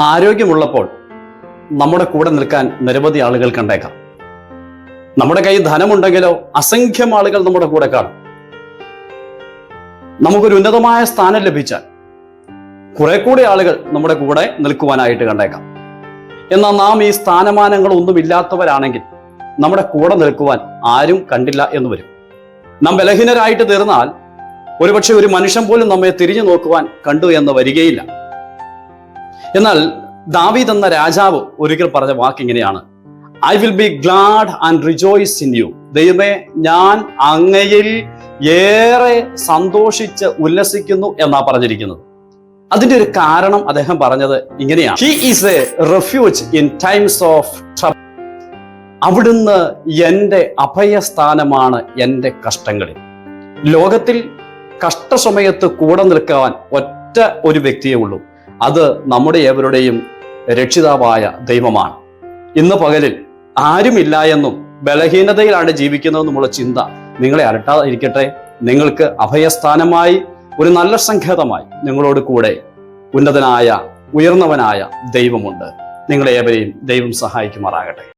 ആരോഗ്യമുള്ളപ്പോൾ നമ്മുടെ കൂടെ നിൽക്കാൻ നിരവധി ആളുകൾ കണ്ടേക്കാം. നമ്മുടെ കയ്യിൽ ധനമുണ്ടെങ്കിലോ അസംഖ്യം ആളുകൾ നമ്മുടെ കൂടെ കാണും. നമുക്കൊരു ഉന്നതമായ സ്ഥാനം ലഭിച്ചാൽ കുറെ കൂടി ആളുകൾ നമ്മുടെ കൂടെ നിൽക്കുവാനായിട്ട് കണ്ടേക്കാം. എന്നാൽ നാം ഈ സ്ഥാനമാനങ്ങൾ ഒന്നുമില്ലാത്തവരാണെങ്കിൽ നമ്മുടെ കൂടെ നിൽക്കുവാൻ ആരും കണ്ടില്ല എന്ന് വരും. നാം ബലഹീനരായിട്ട് തീർന്നാൽ ഒരുപക്ഷെ ഒരു മനുഷ്യൻ പോലും നമ്മെ തിരിഞ്ഞു നോക്കുവാൻ കണ്ടു എന്ന് വരികയില്ല. എന്നാൽ ദാവീദ് എന്ന രാജാവ് ഒരിക്കൽ പറഞ്ഞ വാക്ക് ഇങ്ങനെയാണ് I will be glad and rejoice in you ദൈവമേ ഞാൻ അങ്ങയിൽ ഏറെ സന്തോഷിച്ച് ഉല്ലസിക്കുന്നു എന്നാ പറഞ്ഞിരിക്കുന്നത്. അതിന്റെ ഒരു കാരണം അദ്ദേഹം പറഞ്ഞത് ഇങ്ങനെയാണ്. He is a refuge in times of അവിടുന്ന് എന്റെ അഭയസ്ഥാനമാണ് എന്റെ കഷ്ടങ്ങളിൽ. ലോകത്തിൽ കഷ്ടസമയത്ത് കൂടെ നിൽക്കാൻ ഒറ്റ ഒരു വ്യക്തിയേ ഉള്ളൂ. അത് നമ്മുടെ ഏവരുടെയും രക്ഷിതാവായ ദൈവമാണ്. ഇന്ന് പകലിൽ ആരുമില്ല എന്നും ബലഹീനതയിലാണ് ജീവിക്കുന്നതെന്നുമുള്ള ചിന്ത നിങ്ങളെ അലട്ടാതിരിക്കട്ടെ. നിങ്ങൾക്ക് അഭയസ്ഥാനമായി ഒരു നല്ല സങ്കേതമായി നിങ്ങളോട് കൂടെ ഉന്നതനായ ഉയർന്നവനായ ദൈവമുണ്ട്. നിങ്ങളെ ഏവരെയും ദൈവം സഹായിക്കുമാറാകട്ടെ.